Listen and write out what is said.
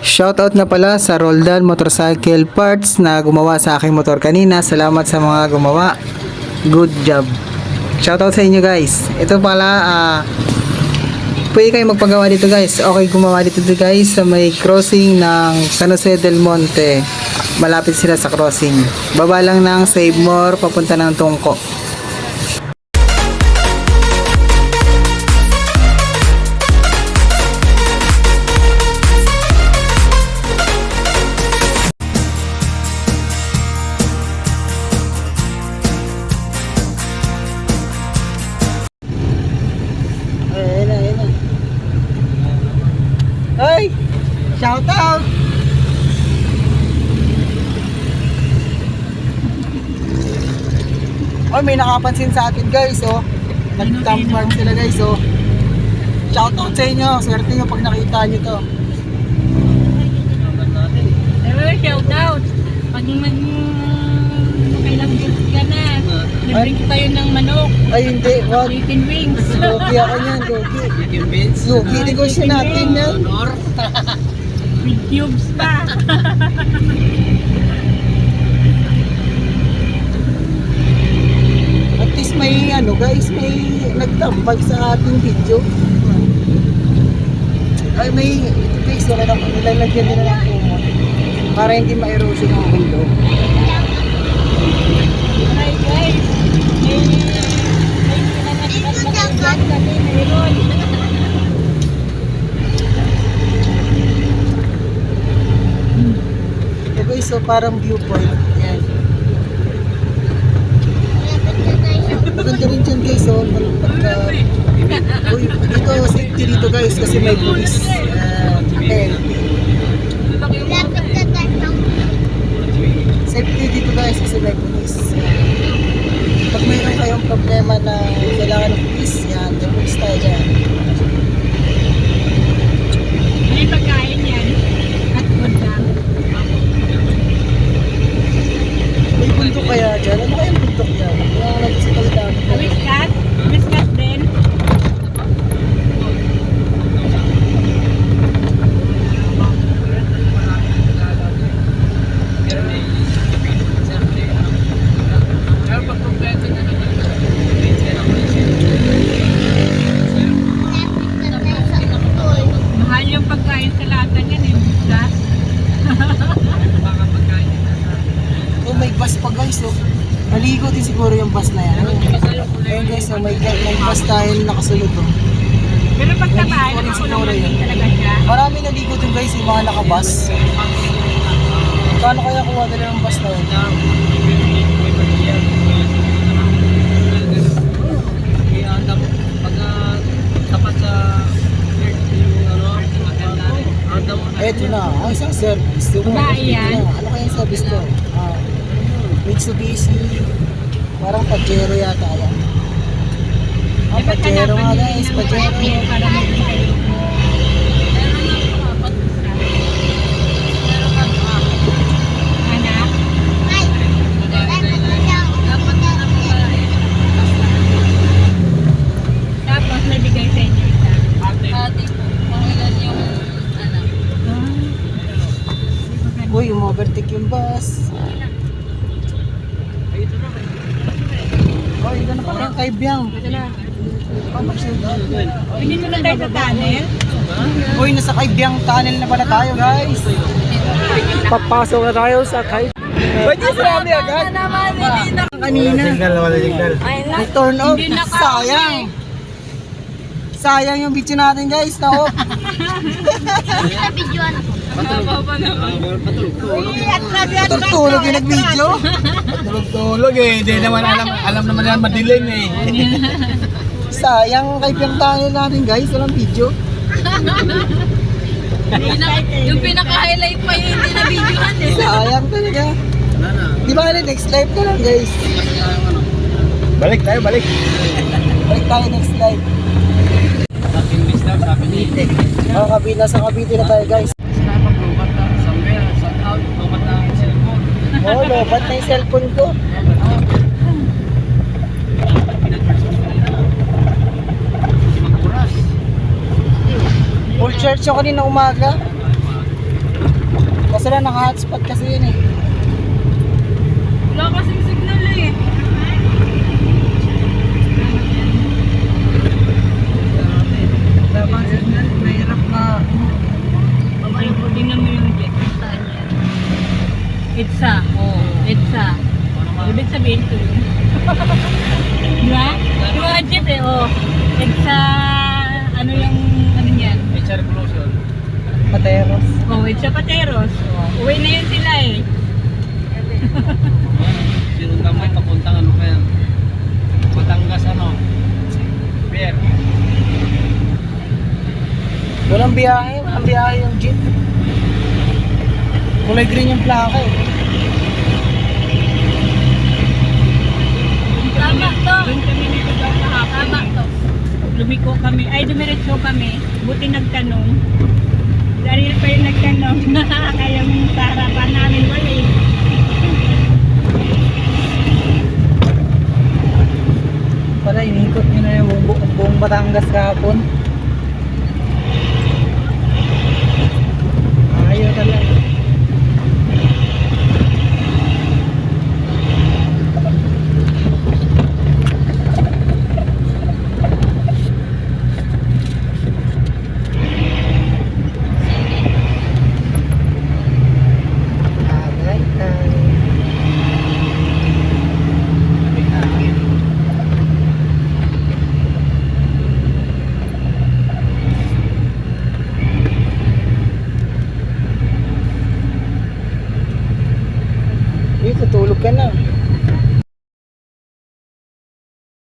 Shoutout na pala sa Roldan Motorcycle Parts na gumawa sa aking motor kanina. Salamat sa mga gumawa. Good job. Shoutout sa inyo guys. Ito pala, ah, pwede kayo magpagawa dito guys. Okay gumawa dito guys sa may crossing ng San Jose del Monte. Malapit sila sa crossing. Baba lang ng Save More, papunta ng Tungko. Shout out! Oh, may nakapansin sa atin guys, oh. Nag-tampark sila guys, oh. Shout out sa inyo. Swerte nyo pag nakita nyo to. Hello, shout out. Pag mag kailang gifts ka na, libre ng manok, Ay, hindi. Wag. chicken wings. Lugi ako niyan, lugi. Lugi, negosyo natin yan. With cubes pa. At least may ano guys, may nagtambag sa ating video. Ay may guys, okay lang, nilalagyan nila ng kumot. Para hindi ma-erosion ang window. Hi guys. May may pinangatat na kayo kami mayroon. Ito guys, so parang viewpoint. Yan. Maganda rin dyan guys, so pagka... Uy, dito, safety dito guys, kasi may police. Yan. Ayan. Safety dito guys, kasi may police. Pag mayroon kayong problema na kailangan ng police, yan, may police tayo dyan. May pagkain yan. At good lang. May bundok kaya dyan? Ano kayang bundok dyan? Kaya nagsital dami. Whiskat. Whiskat din. Mahal yung pagkain sa lata niyan eh. Whiskat. Oh, may bus pa guys, oh. Naligo din siguro yung bus na yan. Ayun guys, oh, may, may bus tayo na nakasunod, oh. Pero pag tamaan, siguro naman yun. talaga siya. Marami naligo din guys, yung mga nakabus. Paano kaya kuha nila yung bus na yun? Eto na, ang isang service. Ito na, Babae yan? Ano kaya yung service to? Mitsubishi. Parang Pajero yata yan. Ah, Eh, ba't Pajero nga guys, Pajero. Uy, umovertake yung bus. Na pala yung kay Biang. Hindi mo na tayo sa tunnel? Uy, nasa kay Biang tunnel na pala tayo guys. Papasok na tayo sa kay... Ba't yung sinabi agad? Kanina. wala signal. May turn off. Sayang. Sayang yung video natin guys. Na off. Tutulog yung nag-video. Tulog eh, hindi naman alam, alam naman yan madilim eh. Sayang kay tunnel natin guys. Walang video. Yung pinaka-highlight pa yung hindi na videohan eh. Sayang talaga. Di ba next live na lang guys. Balik tayo, balik. Balik tayo next live. Sa Cavite. Mga kabila sa Cavite na tayo guys. Sinabi ko, lumat na somewhere, shut out, lumat na ang Oo, lobat na yung cellphone ko. Full church ako kanina umaga. Kaso lang naka-hotspot kasi yun eh. Wala kasing signal eh. Tama signal, mahirap na. Babayo ko din naman yung jet. Saan yan? Itza. Itza. Ibig sabihin ko yun. Di ba? Yung mga jet eh, oh. Itza, ano yung, ano yan? HR closure. Pateros. Oh, Itza Pateros. Oh, uwi na yun sila eh. Sinundan mo papuntang ano kaya? Batangas ano? Pier. Walang biyahe, walang biyahe yung jeep. Kulay green yung plaka eh. Tama to. Doon kami nito daw kahapon. Tama to. Lumiko kami, ay dumiretso kami. Buti nagtanong. Dahil pa yung nagtanong. Kaya sa harapan namin wala eh. Pala, inikot nyo na yung buong, buong Batangas kahapon.